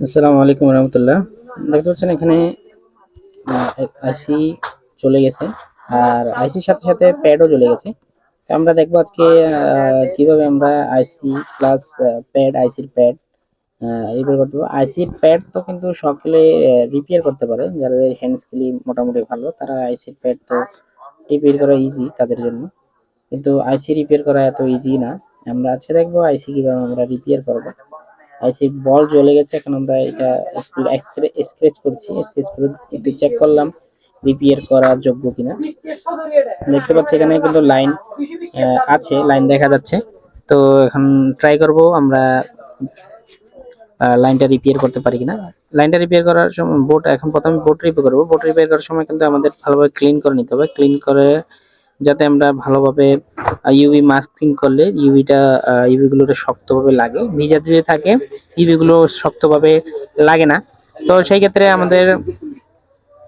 আসসালামু আলাইকুম রহমতুল্লাহ। দেখতে পাচ্ছেন এখানে আইসি চলে গেছে, আর আইসির সাথে সাথে প্যাডও চলে গেছে। তো আমরা দেখব আজকে কীভাবে আমরা আইসি প্লাস প্যাড আইসির প্যাড রিপেয়ার করতে পারব। আইসির প্যাড তো কিন্তু সকলে রিপেয়ার করতে পারে। যাদের হ্যান্ড মোটামুটি ভালো, তারা আইসির প্যাড তো রিপেয়ার করা ইজি তাদের জন্য। কিন্তু আইসি রিপেয়ার করা এত ইজি না। আমরা আজকে দেখব আইসি কীভাবে আমরা রিপেয়ার করব। আইসি বল জ্বলে গেছে, এখন আমরা এটা স্ক্র্যাচ করছি স্ক্র্যাচ করে একটু চেক করলাম রিপেয়ার করার যোগ্য কিনা। দেখতে পাচ্ছি এখানে কিন্তু লাইন আছে লাইন দেখা যাচ্ছে। তো এখন ট্রাই করব আমরা লাইনটা রিপেয়ার করতে পারি কিনা। লাইনটা রিপেয়ার করার সময় বোট এখন প্রথমে বোট রিপেয়ার করব। বোট রিপেয়ার করার সময় কিন্তু আমাদের ভালোভাবে ক্লিন করে নিতে হবে। ক্লিন করে যাতে আমরা ভালোভাবে ইউভি মাস্কিং করলে ইউভিটা ইউভি গুলোতে শক্তভাবে লাগে। ভিজা যদি থাকে ইউভি গুলো শক্তভাবে লাগে না। তো সেই ক্ষেত্রে আমাদের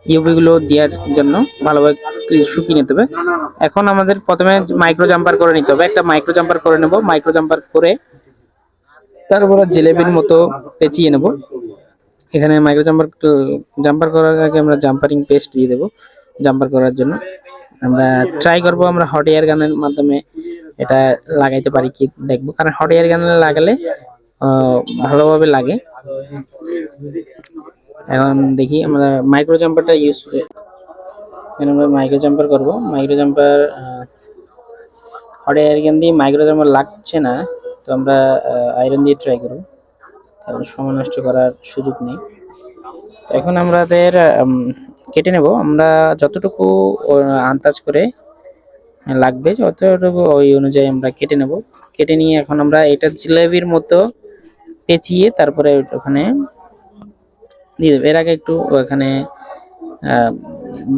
ইউভি গুলো দেওয়ার জন্য ভালোভাবে শুকিয়ে নিতে হবে। এখন আমাদের প্রথমে মাইক্রো জাম্পার করে নিতে হবে। একটা মাইক্রো জাম্পার করে নেব। মাইক্রো জাম্পার করে তারপরে জিলেবির মতো পেঁচিয়ে নেব। এখানে মাইক্রো জাম্পার জাম্পার করার আগে আমরা জাম্পারিং পেস্ট দিয়ে দেবো। জাম্পার করার জন্য। আমরা ট্রাই করব আমরা হট এয়ার গানের মাধ্যমে এটা লাগাইতে পারি কি দেখব। কারণ হট এয়ার গানে লাগালে ভালোভাবে লাগে। এখন দেখি আমরা মাইক্রো জাম্পারটা ইউজ আমরা মাইক্রো জাম্পার করব। Micro jumper hot air gun দিয়ে মাইক্রো জাম্পার লাগছে না, তো আমরা আয়রন দিয়ে ট্রাই করব। কারণ সময় নষ্ট করার সুযোগ নেই। এখন আমাদের কেটে নেব। আমরা যতটুকু আন্দাজ করে লাগবে, যতটুকু ওই অনুযায়ী আমরা কেটে নেব। কেটে নিয়ে এখন আমরা এটা জিলেবির মতো পেঁচিয়ে তারপরে ওখানে দিয়ে দেবো। এর আগে একটু ওখানে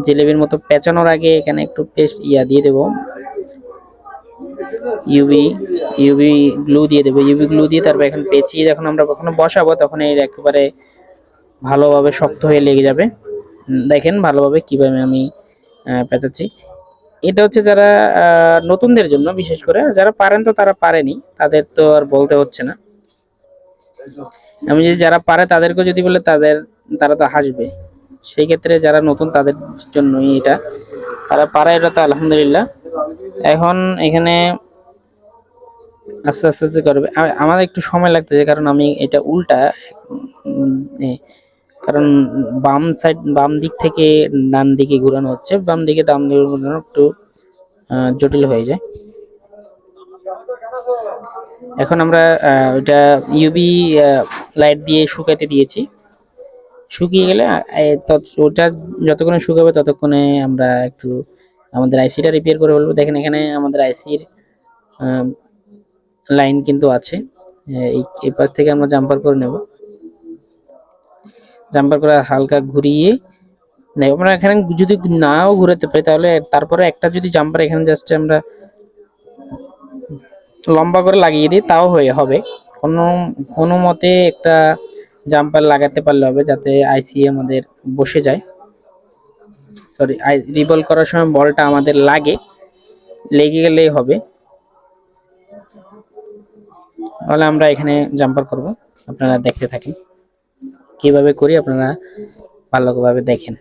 জিলেবির মতো পেঁচানোর আগে এখানে একটু পেস্ট ইয়া দিয়ে দেবো। ইউবি ইউবি গ্লু দিয়ে দেবো। ইউভি গ্লু দিয়ে তারপর এখন পেঁচিয়ে যখন আমরা কখনো বসাবো, তখন এর একেবারে ভালোভাবে শক্ত হয়ে লেগে যাবে। দেখেন ভালোভাবে কীভাবে আমি পেঁচাচ্ছি। এটা হচ্ছে যারা নতুনদের জন্য, বিশেষ করে যারা পারেন তো তারা পারেনি, তাদের তো আর বলতে হচ্ছে না। আমি যদি যারা পারে তাদেরকে যদি বলে তাদের, তারা তো হাসবে। সেই ক্ষেত্রে যারা নতুন তাদের জন্যই এটা। তারা পারে এটা তো আলহামদুলিল্লাহ। এখন এখানে আস্তে আস্তে আস্তে করবে। আমার একটু সময় লাগতেছে, কারণ আমি এটা উল্টা কারণ বাম সাইড বাম দিক থেকে ডান দিকে ঘুরানো হচ্ছে, বাম দিকে ডান দিকে ঘুরানো একটু জটিল হয়ে যায়। এখন আমরা ওইটা ইউবি লাইট দিয়ে শুকাতে দিয়েছি। শুকিয়ে গেলে ওটা যতক্ষণে শুকাবে ততক্ষণে আমরা একটু আমাদের আইসিটা রিপেয়ার করে বলব দেখেন এখানে আমাদের আইসির লাইন কিন্তু আছে। এই পাশ থেকে আমরা জাম্পার করে নেব। জাম্পার করে হালকা ঘুরিয়ে নেব আমরা এখানে যদি নাও ঘুরাতে পারি, তাহলে তারপরে একটা যদি জাম্পার এখানে জাস্ট আমরা লম্বা করে লাগিয়ে দিই, তাও হয়ে, হবে। কোনো কোনো মতে একটা জাম্পার লাগাতে পারলে হবে, যাতে আইসি আমাদের বসে যায়। সরি রিভলভ করার সময় বলটা আমাদের লাগে। লেগে গেলেই হবে। তাহলে আমরা এখানে জাম্পার করব। আপনারা দেখতে থাকেন। কীভাবে করি আপনারা ভালোভাবে দেখেন।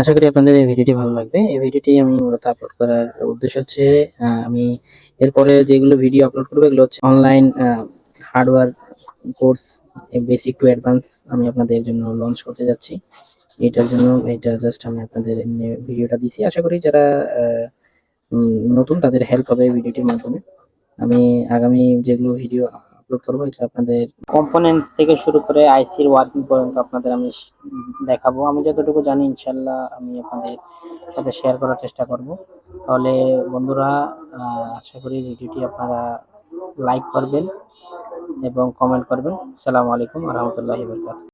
আশা করি আপনাদের এই ভিডিওটি ভালো লাগবে। এই ভিডিওটি আমি মূলত আপলোড করার উদ্দেশ্য হচ্ছে আমি এরপরে যেগুলো ভিডিও আপলোড করব, এগুলো হচ্ছে online hardware course basic to advance আমি আপনাদের জন্য লঞ্চ করতে যাচ্ছি। এটার জন্য এটা জাস্ট আমি আপনাদের ভিডিওটা দিছি। আশা করি যারা নতুন তাদের হেল্প হবে ভিডিওটির মাধ্যমে। আমি আগামী যেগুলো ভিডিও আপলোড করব, এটা আপনাদের কম্পোনেন্ট থেকে শুরু করে আইসির ওয়ার্কিং পর্যন্ত আপনাদের আমি দেখাবো। আমি যতটুকু জানি, ইনশাল্লাহ আমি আপনাদের সাথে শেয়ার করার চেষ্টা করব। তাহলে বন্ধুরা আশা করি ভিডিওটি আপনারা লাইক করবেন এবং কমেন্ট করবেন। সালামু আলাইকুম রহমতুল্লাহি বরকাত